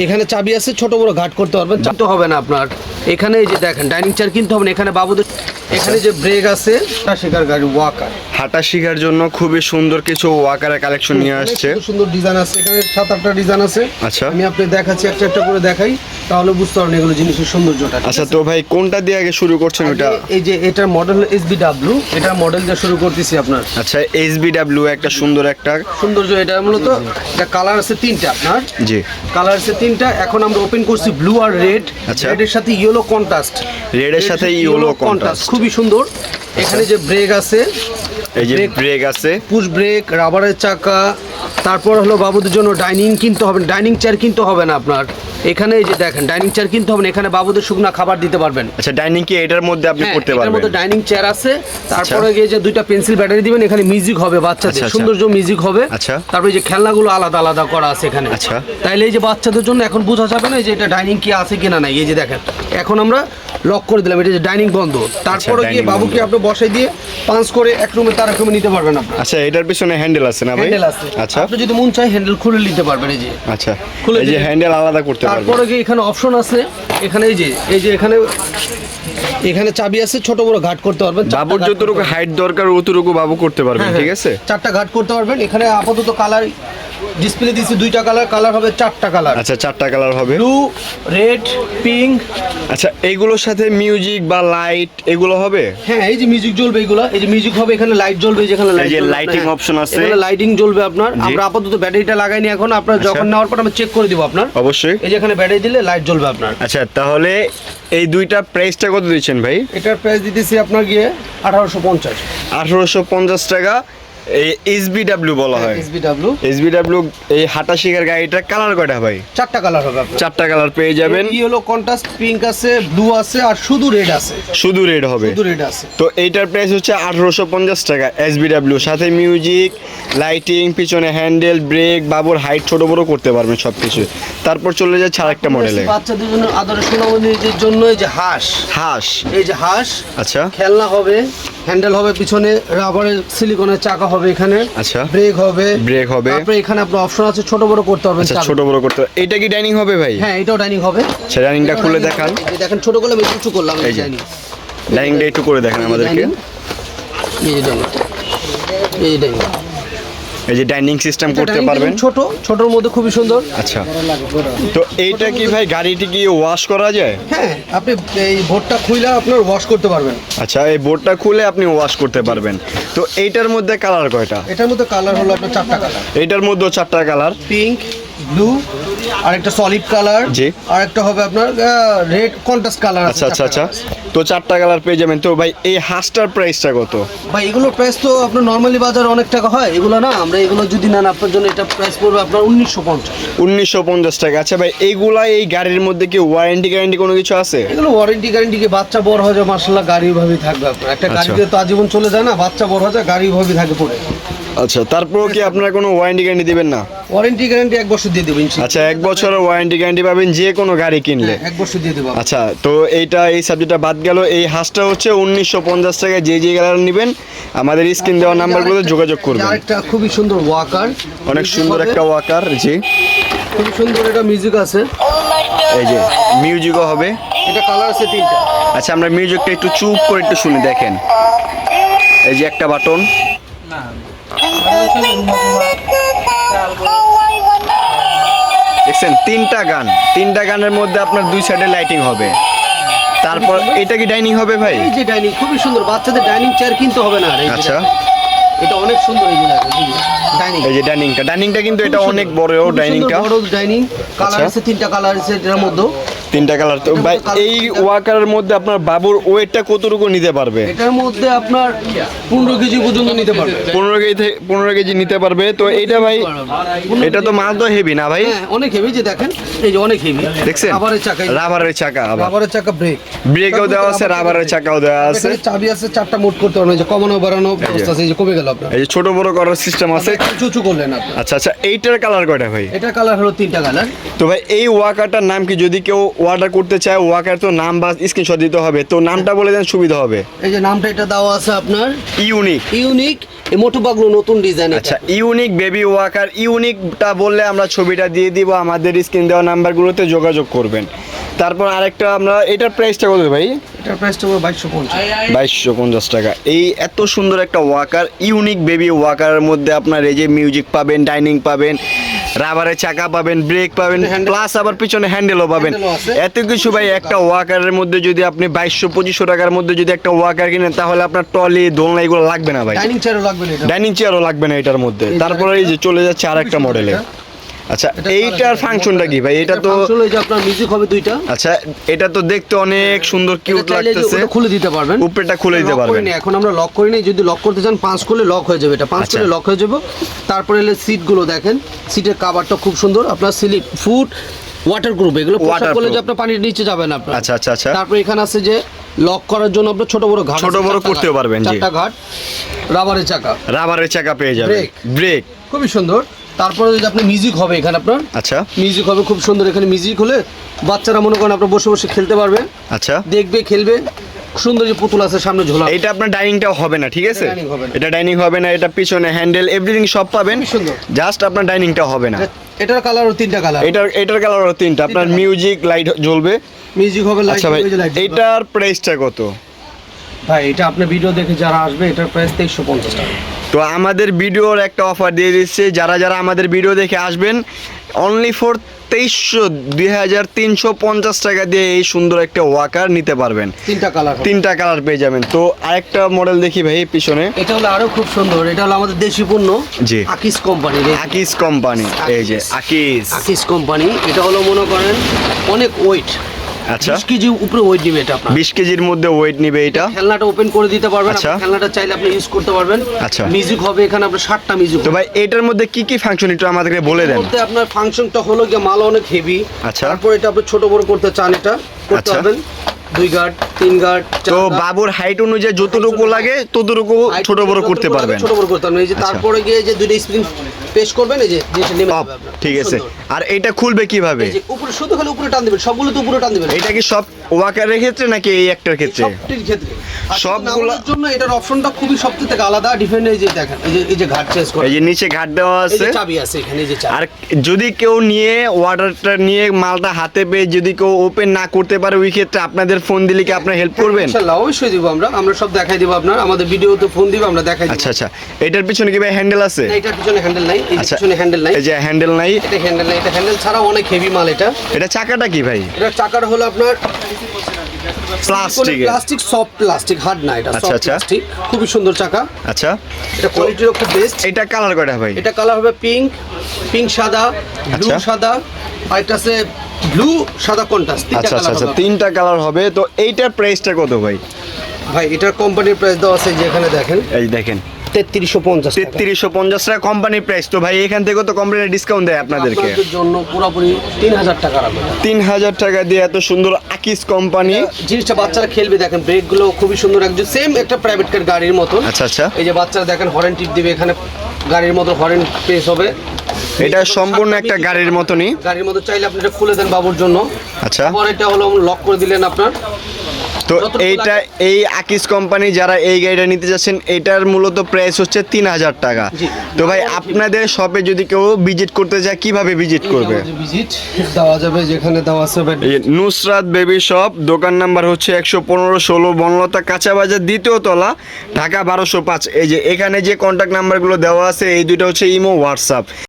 এখানে চাবি আছে, ছোট বড় ঘাট করতে পারবেন। চাপতে হবে না আপনার। এখানে এই যে দেখেন, ডাইনিং চেয়ার কিনতে হবে না, এখানে বাবুদের এখানে যে ব্রেক আছে তা শেখার গাড়ি ওয়াকার হাঁটা শেখার জন্য খুবই সুন্দর কিছু ওয়াকারের কালেকশন নিয়ে আসছে। সুন্দর ডিজাইন আছে। এখানে সাত আটটা ডিজাইন আছে। আচ্ছা। আমি আপনি দেখাচ্ছি একটা একটা করে দেখাই তাহলে বুঝতে পারবেন এগুলো জিনিসের সৌন্দর্যটা। আচ্ছা তো ভাই কোনটা দিয়ে আগে শুরু করছেন ওটা? এই যে এটার মডেল এস বি ডাব্লিউ এটার মডেল দিয়ে শুরু করতেছি আপনার। আচ্ছা এইচ বি ডাব্লিউ একটা সুন্দর একটা সৌন্দর্য এটা মূলত এটা কালার আছে তিনটা আপনার। জি। কালার আছে তিনটা। এখন আমরা ওপেন করছি ব্লু আর রেড আচ্ছা। রেডের সাথে ইয়েলো কন্ট্রাস্ট রেডের সাথে ইয়েলো কন্ট্রাস্ট খুবই সুন্দর। এখানে যে ব্রেক আছে এই যে ব্রেক আছে। পুশ ব্রেক রাবারের চাকা তারপর হলো বাবুদের জন্য ডাইনিং কিনতে হবে ডাইনিং চেয়ার কিনতে হবে না আপনার। এখানে এই যে দেখেন ডাইনিং চেয়ার কিনতে হবে না এখানে বাবুদের শুকনো খাবার দিতে পারবেন। আচ্ছা ডাইনিং কি এটার মধ্যে আপনি হ্যাঁ, করতে এটার পারবেন? মধ্যে ডাইনিং চেয়ার আছে। তারপরে গিয়ে যে দুইটা পেন্সিল ব্যাটারি দিবেন এখানে মিউজিক হবে আচ্ছা, বাচ্চাদের আচ্ছা। সৌন্দর্য মিউজিক হবে। আচ্ছা। তারপরে এই যে খেলনাগুলো আলাদা আলাদা করা আছে এখানে। আচ্ছা। তাইলে এই যে বাচ্চাদের জন্য এখন বোঝা যাবে না যে এটা ডাইনিং কি আছে কিনা নাই এই যে দেখেন। এখন আমরা লক করে দিলাম এটা যে ডাইনিং বন্ধ। তারপরে গিয়ে বাবুকে আপনি বসাই দিয়ে পাঁচ করে এক রুমে তার এক রুমে নিতে পারবেন আপনি। আচ্ছা এটার পিছনে হ্যান্ডেল আছে না ভাই? হ্যান্ডেল আছে। আচ্ছা। আপনি যদি মন চায় হ্যান্ডেল খুলে নিতে পারবেন এই যে। আচ্ছা খুলে এই যে হ্যান্ডেল আলাদা করতে পারবেন। তারপরে গিয়ে এখানে অপশন আছে। এখানে এই যে এই যে এখানে এখানে চাবি আছে ছোট বড় ঘাট করতে পারবেন। বাবুর যতটুকু হাইট দরকার অতটুকু বাবু করতে পারবেন হ্যাঁ, ঠিক হ্যাঁ। আছে? চারটা ঘাট করতে পারবেন। এখানে আপাতত কালার ডিসপ্লে দিয়েছি দুইটা কালার কালার হবে চারটা কালার আচ্ছা চারটা কালার হবে। ব্লু রেড পিঙ্ক আচ্ছা এইগুলোর সাথে মিউজিক বা লাইট এগুলো হবে? হ্যাঁ এই যে মিউজিক জ্বলবে এগুলো এই যে মিউজিক হবে এখানে লাইট জ্বলবে যেখানে এই যে জ্বলবে, lighting হ্যাঁ। আছে। এখানে লাইটিং জ্বলবে আপনার। আমরা আপাতত ব্যাটারিটা লাগাইনি এখন আপনার আচ্ছা। যখন নেওয়ার পর আমরা চেক করে দিব আপনার। অবশ্যই। এই যে এখানে ব্যাটারি দিলে লাইট জ্বলবে আপনার। আচ্ছা তাহলে এই দুইটা প্রাইসটা কত দিচ্ছেন ভাই? এটার প্রাইস দিতেছি আপনার গিয়ে আঠারোশো পঞ্চাশ। আঠারোশো পঞ্চাশ টাকা। এই বি বলা হয়। SB W H B W এই হাঁটা শিকার গাড়িটার কালার কয়টা ভাই? চারটা কালার হবে চারটা কালার পেয়ে যাবেন। ইয়েলো কন্ট্রাস্ট পিঙ্ক আছে ব্লু আছে আর শুধু রেড আছে। শুধু রেড হবে। শুধু রেড আছে। তো এইটার প্রাইস হচ্ছে আঠারোশো পঞ্চাশ টাকা এস বি সাথে মিউজিক লাইটিং পিছনে হ্যান্ডেল ব্রেক বাবুর হাইট ছোট বড় করতে পারবেন সব কিছু তারপর চলে যাচ্ছে আরেকটা মডেলে বাচ্চাদের জন্য আদরের সোনামণিদের জন্য এই যে হাঁস। হাঁস। এই যে হাঁস আচ্ছা। খেলনা হবে হ্যান্ডেল হবে পিছনে রাবারের সিলিকনের চাকা হবে এখানে। আচ্ছা। ব্রেক হবে। ব্রেক হবে। তারপরে এখানে আপনার অপশন আছে ছোট বড় করতে পারবেন আচ্ছা। ছোট বড় করতে এটা কি ডাইনিং হবে ভাই? হ্যাঁ এটাও ডাইনিং হবে। আচ্ছা ডাইনিংটা খুলে দেখান। এই দেখেন ছোট করলাম একটু উঁচু করলাম এই ডাইনিং ডাইনিংটা একটু করে দেখান আমাদেরকে। এই ডাইনিং এই ডাইনিং এই যে ডাইনিং সিস্টেম করতে পারবেন। ছোট ছোটর মধ্যে খুবই সুন্দর। আচ্ছা। তো এইটা কি ভাই গাড়িটি কি ওয়াশ করা যায়? হ্যাঁ আপনি এই বোর্ডটা খুলে আপনার ওয়াশ করতে পারবেন। আচ্ছা এই বোর্ডটা খুলে আপনি ওয়াশ করতে পারবেন। তো এইটার মধ্যে কালার কয়টা? এটার মধ্যে কালার হলো আপনার চারটা কালার এইটার মধ্যে চারটা কালার পিঙ্ক ব্লু আর একটা সলিড কালার জি। আর একটা হবে আপনার রেড কন্ট্রাস্ট কালার আচ্ছা আচ্ছা আচ্ছা। তো চারটা কালার পেয়ে যাবেন। তো ভাই এই হাঁসটার প্রাইসটা কত? ভাই এগুলো প্রাইস তো আপনার নর্মালি বাজারে অনেক টাকা হয়। এগুলো না আমরা এগুলো যদি নেন আপনার জন্য এটা প্রাইস পড়বে আপনার উনিশশো পঞ্চাশ। উনিশশো পঞ্চাশ টাকা। আচ্ছা ভাই এইগুলা এই গাড়ির মধ্যে কি ওয়ারেন্টি গ্যারান্টি কোনো কিছু আছে? এগুলো ওয়ারেন্টি গ্যারেন্টি কি বাচ্চা বড় হয়ে যায় মার্শাল্লাহ গাড়ি ভাবেই থাকবে আপনার। একটা আচ্ছা। গাড়িতে তো আজীবন চলে যায় না বাচ্চা বড় হয়ে যায় গাড়ি ভাবেই থাকে পড়ে। আচ্ছা তারপরেও কি আপনারা কোনো ওয়ারেন্টি গ্যারান্টি দিবেন না? ওয়ারেন্টি গ্যারেন্টি এক বছর দিয়ে দেবো আচ্ছা এক বছরের ওয়ারেন্টি গ্যারান্টি পাবেন যে কোনো গাড়ি কিনলে। হ্যাঁ, এক বছর দিয়ে দেবো। আচ্ছা তো এইটা এই সাবজেক্টটা বাদ গেল। এই হাঁসটা হচ্ছে উনিশশো পঞ্চাশ টাকায় যে যে কালার নেবেন আমাদের স্ক্রিন দেওয়া নাম্বারগুলোতে যোগাযোগ করবেন। আরেকটা খুবই সুন্দর ওয়াকার অনেক সুন্দর একটা ওয়াকার জি। খুবই সুন্দর এটা মিউজিক আছে। এই যে মিউজিকও হবে। এটা কালার আছে তিনটা। আচ্ছা আমরা মিউজিকটা একটু চুপ করে একটু শুনি দেখেন। এই যে একটা বাটন দেখছেন তিনটা গান। তিনটা গানের মধ্যে আপনার দুই সাইডে লাইটিং হবে। তারপর এটা কি ডাইনিং হবে ভাই? এই যে ডাইনিং খুবই সুন্দর। বাচ্চাদের ডাইনিং চেয়ার কিনতে হবে না আচ্ছা। এটা অনেক সুন্দর এই যে ডাইনিং এই যে ডাইনিংটা ডাইনিংটা কিন্তু এটা অনেক বড় ডাইনিংটা বড় ডাইনিং কালার আচ্ছা। আছে তিনটা কালার আছে এটার মধ্যে তিনটা কালার তো। ভাই এই ওয়াকারের মধ্যে আপনার বাবুর ওয়েটটা কতটুকু নিতে পারবে? এটার মধ্যে আপনার পনেরো কেজি পর্যন্ত নিতে পারবে। পনেরো কেজি পনেরো কেজি নিতে পারবে। তো এইটা ভাই এটা তো মাল তো হেভি না ভাই? হ্যাঁ অনেক হেভি যে দেখেন এই যে অনেক হেভি দেখছেন? রাবারের চাকা রাবারের চাকা রাবারের চাকা ব্রেক ব্রেকও দেওয়া আছে রাবারের চাকাও দেওয়া আছে। চাবি আছে চারটা মোড করতে পারবেন যে কমানো বাড়ানো ব্যবস্থা আছে এই যে কমে গেল আপনার। এই যে ছোট বড় করার সিস্টেম আছে। উঁচু উঁচু করলেন আপনি। আচ্ছা আচ্ছা এইটার কালার কয়টা ভাই? এটা কালার হলো তিনটা কালার তো ভাই এই ওয়াকারটার নাম কি? যদি কেউ অর্ডার করতে চায় ওয়াকার তো নাম বা স্ক্রিনশট দিতে হবে তো নামটা বলে দেন সুবিধা হবে। এই যে নামটা এটা দেওয়া আছে আপনার? ইউনিক ইউনিক এই মোটু পাগলু নতুন ডিজাইন আচ্ছা ইউনিক বেবি ওয়াকার ইউনিকটা বললে আমরা ছবিটা দিয়ে দিব আমাদের স্ক্রিন দেওয়া নাম্বারগুলোতে যোগাযোগ করবেন। তারপর আরেকটা আমরা এটার প্রাইসটা কত ভাই? এটার প্রাইসটা হবে বাইশশো পঞ্চাশ। বাইশশো পঞ্চাশ টাকা। এই এত সুন্দর একটা ওয়াকার ইউনিক বেবি ওয়াকারের মধ্যে আপনার এই যে মিউজিক পাবেন ডাইনিং পাবেন রাবারের চাকা পাবেন ব্রেক পাবেন প্লাস আবার পিছনে হ্যান্ডেলও পাবেন। এত কিছু ভাই একটা ওয়াকারের মধ্যে যদি আপনি বাইশশো পঁচিশশো টাকার মধ্যে যদি একটা ওয়াকার কিনেন তাহলে আপনার টলি দোলনা এগুলো লাগবে না ভাই। ডাইনিং চেয়ারও লাগবে না ডাইনিং চেয়ারও লাগবে না এটার মধ্যে। তারপরে এই যে চলে যাচ্ছে আর একটা মডেলে আচ্ছা এইটার ফাংশনটা কি ভাই? এটা তো হলো যে আপনার মিউজিক হবে দুইটা। আচ্ছা এটা তো দেখতে অনেক সুন্দর কিউট লাগতেছে। খুলে দিতে পারবেন। উপরেটা খুলে দিতে পারবেন। এখন আমরা লক করি নাই যদি লক করতে চান পাঁচ করলে লক হয়ে যাবে। এটা পাঁচ আচ্ছা। করলে লক হয়ে যাবে। তারপরে এলে সিটগুলো দেখেন। সিটের কাভারটা খুব সুন্দর। আপনার স্লিপ ফুড ওয়াটার গ্রুপ এগুলো Waterproof। করলে যে আপনার পানির নিচে যাবে না আপনার। আচ্ছা, আচ্ছা, আচ্ছা। তারপরে এখানে আছে যে লক করার জন্য আপনার ছোট বড় ঘাট ছোট বড় ঘাট, পারবেন, জি। চারটা ঘাট রাবারের চাকা। রাবারের চাকা পেয়ে যাবেন। Brake। ব্রেক খুবই সুন্দর। তারপরে যদি আপনি মিউজিক হবে এখানে আপনার আচ্ছা। মিউজিক হবে খুব সুন্দর এখানে মিউজিক হলে বাচ্চারা মনে করেন আপনার বসে বসে খেলতে পারবে। আচ্ছা। দেখবে খেলবে সুন্দর যে পুতুল আছে সামনে ঝোলা। এটা আপনার ডাইনিংটাও হবে না ঠিক আছে? এটা ডাইনিং হবে না। এটা পিছনে হ্যান্ডেল এভরিথিং সব পাবেন। সুন্দর। জাস্ট আপনার ডাইনিংটা হবে না। এটার কালারও তিনটা কালার এটার এটার কালার হলো তিনটা। আপনার মিউজিক লাইট জ্বলবে। মিউজিক হবে লাইট আচ্ছা লাইট এটার প্রাইসটা কত? ভাই এটা আপনার ভিডিও দেখে যারা আসবে এটার প্রাইস তেইশশো পঞ্চাশ টাকা। তো আমাদের ভিডিওর একটা অফার দিয়ে দিচ্ছে। যারা যারা আমাদের ভিডিও দেখে আসবেন অনলি ফর তেইশশো দুই হাজার তিনশো পঞ্চাশ টাকা দিয়ে এই সুন্দর একটা ওয়াকার নিতে পারবেন। তিনটা কালার তিনটা কালার পেয়ে যাবেন। তো আরেকটা মডেল দেখি ভাই পিছনে। এটা হলো আরও খুব সুন্দর। এটা হলো আমাদের দেশি পণ্য। জি। আকিস কোম্পানি আকিস কোম্পানি এই যে আকিস আকিস কোম্পানি এটা হলো মনে করেন অনেক ওয়েট আচ্ছা। বিশ কেজি উপরে ওয়েট নেবে এটা আপনার। বিশ কেজির মধ্যে ওয়েট নেবে এটা। খেলনাটা ওপেন করে দিতে পারবেন আচ্ছা। খেলনাটা চাইলে আপনি ইউজ করতে পারবেন। আচ্ছা। মিউজিক হবে এখানে আপনার ষাটটা মিউজিক তো ভাই এটার মধ্যে কি কি ফাংশন একটু আমাদেরকে বলে দেন। মধ্যে আপনার ফাংশনটা হলো গিয়ে মাল অনেক হেভি আচ্ছা। তারপর এটা আপনি ছোট বড় করতে চান এটা করতে আচ্ছা। পারবেন। দুই গার্ড তিন গার্ড তো বাবুর হাইট অনুযায়ী যতটুকু লাগে ততটুকু ছোট বড় করতে পারবেন। ছোট বড় করতে পারবেন। এই যে আচ্ছা। তারপরে গিয়ে যে দুইটা স্প্রিং পেশ করবেন এই যে যেটা নেমে যাবে। ঠিক আছে। আর এটা খুলবে কীভাবে? এই যে উপরে শুধু খালি উপরে টান দিবেন সবগুলো তো উপরে টান দিবেন। এটা কি সব ওয়াকারের ক্ষেত্রে নাকি এই একটার ক্ষেত্রে? সবটির ক্ষেত্রে। সবগুলোর জন্য এটার অপশনটা খুবই সবথেকে থেকে আলাদা ডিফারেন্ট এই যে দেখেন এই যে এই যে ঘাট চেঞ্জ করে। এই যে নিচে ঘাট দেওয়া আছে। চাবি আছে এখানে যে চাবি। আর যদি কেউ নিয়ে ওয়াটারটা নিয়ে মালটা হাতে পেয়ে যদি কেউ ওপেন না করতে পারে ওই ক্ষেত্রে আপনাদের ফোন দিলে কি আপনার হেল্প করবেন? ইনশাআল্লাহ অবশ্যই দিব আমরা। আমরা সব দেখাই দিব আপনার। আমাদের ভিডিওতে ফোন দিব আমরা দেখাই দিব। আচ্ছা আচ্ছা। এটার পিছনে কি ভাই হ্যান্ডেল আছে? না, এটার পিছনে হ্যান্ডেল নাই। এই আচ্ছা পিছনে হ্যান্ডেল নাই। এই যে হ্যান্ডেল নাই। এটা হ্যান্ডেল নাই। এটা হ্যান্ডেল ছাড়া অনেক হেভি মাল এটা। এটা চাকাটা কি ভাই? এটা চাকাটা হলো আপনার plastic plastic soft plastic hard না এটা আচ্ছা, সফট আচ্ছা। প্লাস্টিক খুবই সুন্দর চাকা। আচ্ছা। এটা কোয়ালিটিও খুব বেস্ট এটা কালার কয়টা ভাই? এটা কালার হবে পিঙ্ক পিঙ্ক সাদা ব্লু আচ্ছা। সাদা এটা আছে ব্লু সাদা কন্ট্রাস্ট আচ্ছা আচ্ছা আচ্ছা তিনটা কালার হবে। তো এইটার প্রাইসটা কত ভাই? ভাই এটার কোম্পানির প্রাইস দেওয়া আছে যে এখানে দেখেন। এই দেখেন। তেত্রিশশো পঞ্চাশ তেত্রিশশো পঞ্চাশ টাকা কোম্পানির প্রাইস তো ভাই এখান থেকে তো কোম্পানি ডিসকাউন্ট দেয় আপনাদেরকে। জন্য পুরোপুরি তিন হাজার টাকা তিন হাজার টাকা দিয়ে এত সুন্দর আকিস কোম্পানি জিনিসটা বাচ্চারা খেলবে দেখেন ব্রেকগুলো খুবই সুন্দর। একদম সেম একটা প্রাইভেট কার গাড়ির মতন। আচ্ছা আচ্ছা। এই যে বাচ্চারা দেখেন হরেন টিপ দিবে এখানে গাড়ির মতো হরেন পেস হবে। এটা সম্পূর্ণ একটা গাড়ির মতনই। গাড়ির মতো চাইলে আপনি এটা খুলে দেন বাবুর জন্য। আচ্ছা। পরে এটা হলো লক করে দিলেন আপনার। তো এইটা এই আকিস কোম্পানি যারা এই গাড়িটা নিতে যাচ্ছেন এটার মূলত প্রাইস হচ্ছে তিন হাজার টাকা। তো ভাই আপনাদের শপে যদি কেউ ভিজিট করতে যায় কীভাবে ভিজিট করবে? ভিজিট দেওয়া যাবে যেখানে দেওয়া আছে নুসরাত বেবি শপ দোকান নাম্বার হচ্ছে একশো পনেরো ষোলো বনলতা কাঁচা বাজার দ্বিতীয় তলা ঢাকা বারোশো পাঁচ। এই যে এখানে যে কন্ট্যাক্ট নাম্বারগুলো দেওয়া আছে এই দুটো হচ্ছে ইমো হোয়াটসঅ্যাপ